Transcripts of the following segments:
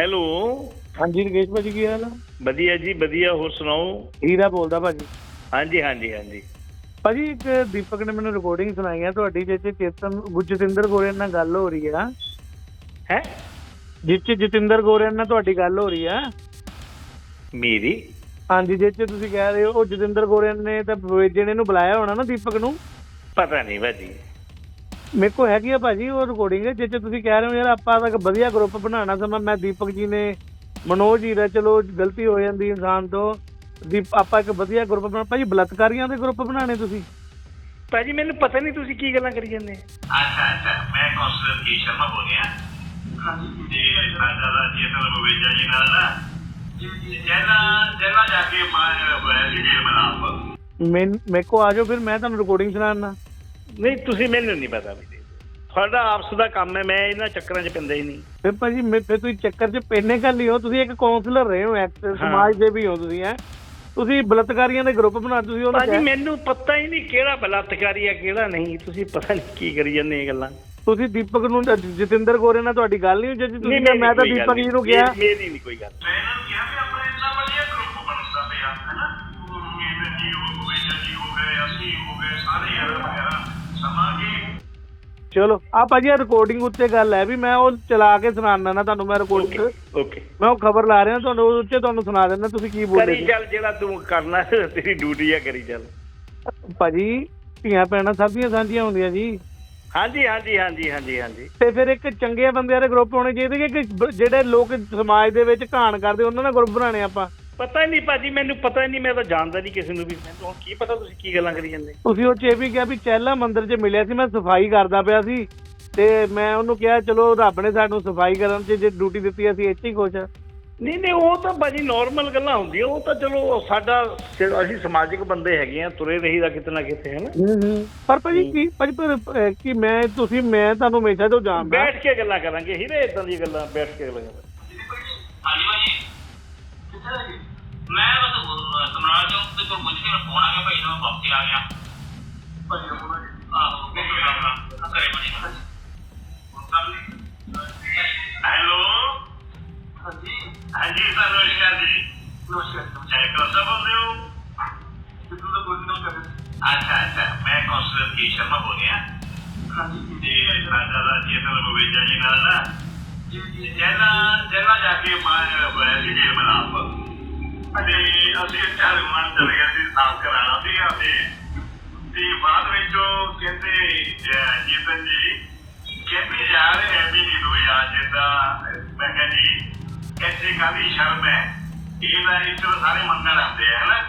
Hello. ਹਾਂਜੀ ਰਕੇਸ਼ ਭਾਜੀ ਕੀ ਹਾਲ ਆ? ਵਧੀਆ ਜੀ ਵਧੀਆ ਹੋਰ ਸੁਣਾਓ? ਹੀਰਾ ਬੋਲਦਾ ਭਾਜੀ। ਹਾਂਜੀ ਹਾਂਜੀ ਹਾਂਜੀ। ਭਾਜੀ ਇੱਕ ਦੀਪਕ ਨੇ ਮੈਨੂੰ ਰਿਕਾਰਡਿੰਗ ਸੁਣਾਈ ਆ ਤੁਹਾਡੀ 'ਚ ਚੇਤਨ ਗੁਰਜਤਿੰਦਰ ਗੋਰੇ ਨਾਲ ਗੱਲ ਹੋ ਰਹੀ ਆ। ਹੈ? 'ਚ ਜਤਿੰਦਰ ਗੋਰੇ ਨਾਲ ਤੁਹਾਡੀ ਗੱਲ ਹੋ ਰਹੀ ਆ। ਮੇਰੀ? ਹਾਂਜੀ 'ਚ ਤੁਸੀਂ ਕਹਿ ਰਹੇ ਹੋ ਉਹ ਜਤਿੰਦਰ ਗੋਰੇ ਨੇ ਤਾਂ ਵੇਜੇ ਨੇ ਬੁਲਾਇਆ ਹੋਣਾ ਨਾ ਦੀਪਕ ਨੂੰ। ਪਤਾ ਨਹੀਂ ਭਾਜੀ। ਮੇਰੇ ਕੋਲ ਹੈਗੀ ਆ ਭਾਜੀ ਉਹ ਰਿਕਾਰਡਿੰਗ ਜਿਸ 'ਚ ਤੁਸੀਂ ਕਹਿ ਰਹੇ ਹੋ ਯਾਰ ਆਪਾਂ ਤਾਂ ਇੱਕ ਵਧੀਆ ਗਰੁੱਪ ਬਣਾਉਣਾ ਸਮਾਂ। ਮੈਂ ਦੀਪਕ ਜੀ ਨੇ ਮਨੋਜ ਜੀ ਦਾ ਚਲੋ ਗਲਤੀ ਹੋ ਜਾਂਦੀ ਇਨਸਾਨ ਤੋਂ। ਦੀਪ ਆਪਾਂ ਇੱਕ ਵਧੀਆ ਗਰੁੱਪ ਬਣਾ ਭਾਜੀ ਬਲਤਕਾਰੀਆਂ ਦੇ ਗਰੁੱਪ ਬਣਾਣੇ ਤੁਸੀਂ? ਭਾਜੀ ਮੈਨੂੰ ਪਤਾ ਨਹੀਂ ਤੁਸੀਂ ਕੀ ਗੱਲਾਂ ਕਰੀ ਜਾਂਦੇ। ਅੱਛਾ ਅੱਛਾ ਮੈਂ ਕੌਂਸਲਰ ਕੀ ਸ਼ਰਮਾ ਬੋਲ ਰਿਹਾ। ਹਾਂਜੀ। ਜੀ ਸਾਡਾ ਦਾ ਚੇਤਨ ਬਵੇਜਾ ਜੀ ਨਾਲ ਨਾ ਜੈਲਾ ਜੈਲਾ ਜਾ ਕੇ ਮੈਂ ਹੋਇਆ ਸੀ ਜੇਲ੍ਹ ਮਨਾਪ ਮੈਂ ਮੇਰੇ ਕੋ ਆ ਜਾਓ ਫਿਰ ਮੈਂ ਤੁਹਾਨੂੰ ਰਿਕਾਰਡਿੰਗ ਸੁਣਾਉਣਾ। ਨਹੀਂ ਤੁਸੀਂ ਮੈਨੂੰ ਨਹੀਂ ਪਤਾ ਵੀ ਤੁਹਾਡਾ ਆਪਸ ਦਾ ਕੰਮ ਹੈ ਮੈਂ ਇਹਨਾਂ ਚੱਕਰਾਂ 'ਚ ਪੈਂਦਾ ਹੀ ਨਹੀਂ। ਫਿਰ ਭਾਜੀ ਮੈਂ ਫਿਰ ਤੁਸੀਂ ਚੱਕਰ 'ਚ ਪੈਨੇ ਕਰ ਲਿਓ ਤੁਸੀਂ ਇੱਕ ਕਾਉਂਸਲਰ ਰਹੇ ਹੋ ਐਕਟਰ ਸਮਾਜ ਦੇ ਵੀ ਹੋ ਤੁਸੀਂ ਹੈ? ਤੁਸੀਂ ਬਲਤਕਾਰੀਆਂ ਦੇ ਗਰੁੱਪ ਬਣਾ ਤੁਸੀਂ ਉਹਨੂੰ ਭਾਜੀ ਮੈਨੂੰ ਪਤਾ ਹੀ ਨਹੀਂ ਕਿਹੜਾ ਬਲਾਤਕਾਰੀ ਹੈ ਕਿਹੜਾ ਨਹੀਂ। ਤੁਸੀਂ ਪਤਾ ਨਹੀਂ ਕੀ ਕਰੀ ਜਾਂਦੇ ਇਹ ਗੱਲਾਂ। ਤੁਸੀਂ ਦੀਪਕ ਨੂੰ ਜਤਿੰਦਰ ਗੋਰੇ ਨਾਲ ਤੁਹਾਡੀ ਗੱਲ ਨਹੀਂ ਹੋਈ ਜੇ ਤੁਸੀਂ ਮੈਂ ਤਾਂ ਦੀਪਕ ਜੀ ਨੂੰ ਮੇਰੀ ਮੇਰੀ ਨਹੀਂ ਕੋਈ ਗੱਲ। ਚਲੋ ਆ ਭਾਜੀ ਰਿਕਾਰਡਿੰਗ ਉੱਤੇ ਗੱਲ ਹੈ ਵੀ ਮੈਂ ਉਹ ਚਲਾ ਕੇ ਸੁਣਾਉਣਾ ਨਾ ਤੁਹਾਨੂੰ ਮੈਂ ਰਿਕਾਰਡਿੰਗ ਓਕੇ ਮੈਂ ਉਹ ਖਬਰ ਲਾ ਰਿਹਾ ਤੁਹਾਨੂੰ ਉਹ ਉੱਤੇ ਤੁਹਾਨੂੰ ਸੁਣਾ ਦਿੰਦਾ ਤੁਸੀਂ ਕੀ ਬੋਲੇ ਕਰੀ ਚੱਲ ਜਿਹੜਾ ਤੂੰ ਕਰਨਾ ਤੇਰੀ ਡਿਊਟੀ ਆ ਕਰੀ ਚੱਲ। ਭਾਜੀ ਧੀਆਂ ਭੈਣਾਂ ਸਭ ਦੀਆਂ ਸਾਂਝੀਆਂ ਹੁੰਦੀਆਂ ਜੀ। ਹਾਂਜੀ ਹਾਂਜੀ ਹਾਂਜੀ ਹਾਂਜੀ ਹਾਂਜੀ। ਤੇ ਫਿਰ ਇੱਕ ਚੰਗੇ ਬੰਦਿਆਂ ਦੇ ਗਰੁੱਪ ਹੋਣੇ ਚਾਹੀਦੇ ਕਿ ਜਿਹੜੇ ਲੋਕ ਸਮਾਜ ਦੇ ਵਿੱਚ ਘਾਣ ਕਰਦੇ ਉਹਨਾਂ ਨਾਲ ਗਰੁੱਪ ਬਣਾਣੇ ਆਪਾਂ? ਪਤਾ ਨਹੀਂ ਭਾਜੀ ਮੈਨੂੰ ਪਤਾ ਨਹੀਂ ਮੈਂ ਤਾਂ ਜਾਣਦਾ ਨਹੀਂ ਕਿਸੇ ਨੂੰ ਵੀ। ਮੈਨੂੰ ਹੁਣ ਕੀ ਪਤਾ ਤੁਸੀਂ ਕੀ ਗੱਲਾਂ ਕਰੀ ਜਾਂਦੇ? ਤੁਸੀਂ ਉਹ 'ਚ ਇਹ ਵੀ ਕਿਹਾ ਵੀ ਚਹਿਲਾ ਮੰਦਿਰ 'ਚ ਮਿਲਿਆ ਸੀ ਮੈਂ ਸਫ਼ਾਈ ਕਰਦਾ ਪਿਆ ਸੀ। ਤੇ ਮੈਂ ਉਹਨੂੰ ਕਿਹਾ ਚਲੋ ਰੱਬ ਨੇ ਸਾਨੂੰ ਸਫ਼ਾਈ ਕਰਨ 'ਚ ਜੇ ਡਿਊਟੀ ਦਿੱਤੀ ਅਸੀਂ ਇੱਥੇ ਹੀ ਖੁਸ਼ ਆ। ਨਹੀਂ ਨਹੀਂ ਉਹ ਤਾਂ ਭਾਜੀ ਨਾਰਮਲ ਗੱਲਾਂ ਹੁੰਦੀਆਂ ਉਹ ਤਾਂ ਚਲੋ ਸਾਡਾ ਜਿਹੜਾ ਅਸੀਂ ਸਮਾਜਿਕ ਬੰਦੇ ਹੈਗੇ ਆ ਤੁਰੇ ਰਹੀਦਾ ਕਿਤੇ ਨਾ ਕਿਤੇ ਹੈ ਨਾ? ਪਰ ਭਾਜੀ ਕੀ ਭਾਜੀ ਪਰ ਅਹ, ਕੀ ਮੈਂ ਤੁਸੀਂ ਮੈਂ ਤੁਹਾਨੂੰ ਹਮੇਸ਼ਾ ਤੋਂ ਜਾਣਦਾ। ਬੈਠ ਕੇ ਗੱਲਾਂ ਕਰਾਂਗੇ ਹੀਰੇ ਇਦਾਂ ਦੀਆਂ ਗੱਲਾਂ ਬੈਠ ਕੇ ਗੱਲਾਂ ਕਰਾਂਗੇ। ਹਾਂਜੀ ਭਾਜੀ ਕਿੱਥੇ ਲੱਗੇ ਤੇ ਕੋਲ ਪੁੱਛ ਕੇ ਫੋਨ ਆ ਗਿਆ ਭਾਈ ਦਾ ਵਾਪਸ ਆ ਗਿਆ। ਭਾਈ ਦਾ ਫੋਨ ਆ ਗਿਆ ਆਹੋ ਕੋਈ ਗੱਲ ਨਾ ਕਰੇ ਭਾਈ ਹੁਣ ਕਰ ਲਈ ਹੈਲੋ? ਹਾਂਜੀ। ਹਾਂਜੀ ਸਰ ਨਮਸਕਾਰ ਜੀ। ਨਮਸਕਾਰ ਚੈੱਕ ਕਰ ਸਕਦੇ ਹੋ? ਕਿਦੋਂ ਦਾ ਬੋਲ ਰਿਹਾ ਅੱਛਾ ਅੱਛਾ। ਮੈਂ ਕੌਂਸਲਰ ਕੀ ਸ਼ਰਮਾ ਬੋਲ ਰਿਹਾ। ਹਾਂਜੀ ਜੀ। ਦਾ ਚੇਤਨ ਬਵੇਜਾ ਜੀ ਨਾਲ ਨਾ। ਜਾ ਕੇ ਮੈਂ ਹੋਇਆ ਸੀ ਜੇਲ੍ਹ ਮਨਾਪ ਤੇ ਅਸੀਂ ਚਾਰ ਚਲੇ ਗਏ ਸੀ ਸਾਫ਼ ਕਰਾਣਾ ਸੀ ਤੇ ਤੇ ਬਾਅਦ ਵਿੱਚ ਉਹ ਕਹਿੰਦੇ ਜੀਤਨ ਜੀ, ਕਹਿੰਦੇ ਯਾਰ ਐ ਵੀ ਨਹੀਂ ਹੋਇਆ ਜਿੱਦਾਂ ਮੈਂ ਕਿਹਾ ਜੀ ਐਸੀ ਕਾਦੀ ਸ਼ਰਮ ਹੈ? ਇਹ ਨਾ ਇਸ ਤਰ੍ਹਾਂ ਸਾਰੇ ਮੰਨਣ ਆਉਂਦੇ ਆ, ਹਨਾ?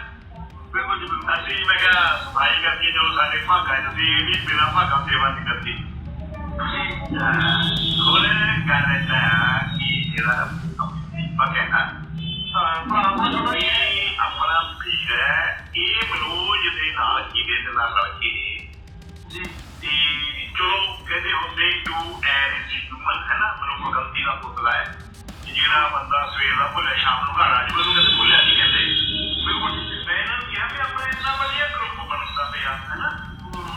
ਬਿਲਕੁਲ ਜੀ ਅਸੀਂ ਮੈਂ ਕਿਹਾ ਸਫ਼ਾਈ ਕਰਕੇ ਜੋ ਸਾਡੇ ਭਾਗਾਂ ਚ ਸੀ ਇਹ ਵੀ ਬਿਨਾਂ ਭਾਗਾਂ ਸੇਵਾ ਨਹੀਂ ਕਰਦੀ ਹੁਣ ਗੱਲ ਹੈ ਕਿ ਜਿਹੜਾ ਪਕੇਨਾ ਆਪਣਾ ਆਪਣਾ ਵੀਰ ਹੈ ਇਹ ਮਨੋਜ ਦੇ ਨਾਲ ਇਹਦੇ ਦੇ ਨਾਲ ਰਲ ਕੇ ਜੀ ਤੇ ਚਲੋ ਕਹਿੰਦੇ ਹੁੰਦੇ ਟੂ ਐਨ ਹਿਊਮਨ ਹੈ ਨਾ ਮਨੁੱਖ ਗਲਤੀ ਦਾ ਪੁਤਲਾ ਹੈ ਕਿ ਜਿਹੜਾ ਬੰਦਾ ਸਵੇਰ ਦਾ ਭੁੱਲਿਆ ਸ਼ਾਮ ਨੂੰ ਘਰ ਆ ਜਾਵੇ ਉਹਨੂੰ ਕਹਿੰਦੇ ਭੁੱਲਿਆ ਨਹੀਂ ਕਹਿੰਦੇ ਬਿਲਕੁਲ ਠੀਕ। ਮੈਂ ਇਹਨਾਂ ਨੂੰ ਕਿਹਾ ਵੀ ਆਪਣਾ ਇੰਨਾ ਵਧੀਆ ਗਰੁੱਪ ਬਣਦਾ ਪਿਆ ਹੈ ਨਾ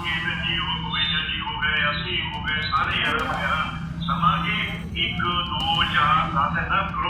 ਇਹ ਜੀ ਹੋ ਗਏ ਜੀ ਹੋ ਗਏ ਅਸੀਂ ਹੋ ਗਏ ਸਾਰੇ ਯਾਰ ਵਗੈਰਾ ਸਮਾਂ ਕੀ ਇੱਕ ਦੋ ਚਾਰ ਦਸ ਇਹਦਾ ਗਰੁੱਪ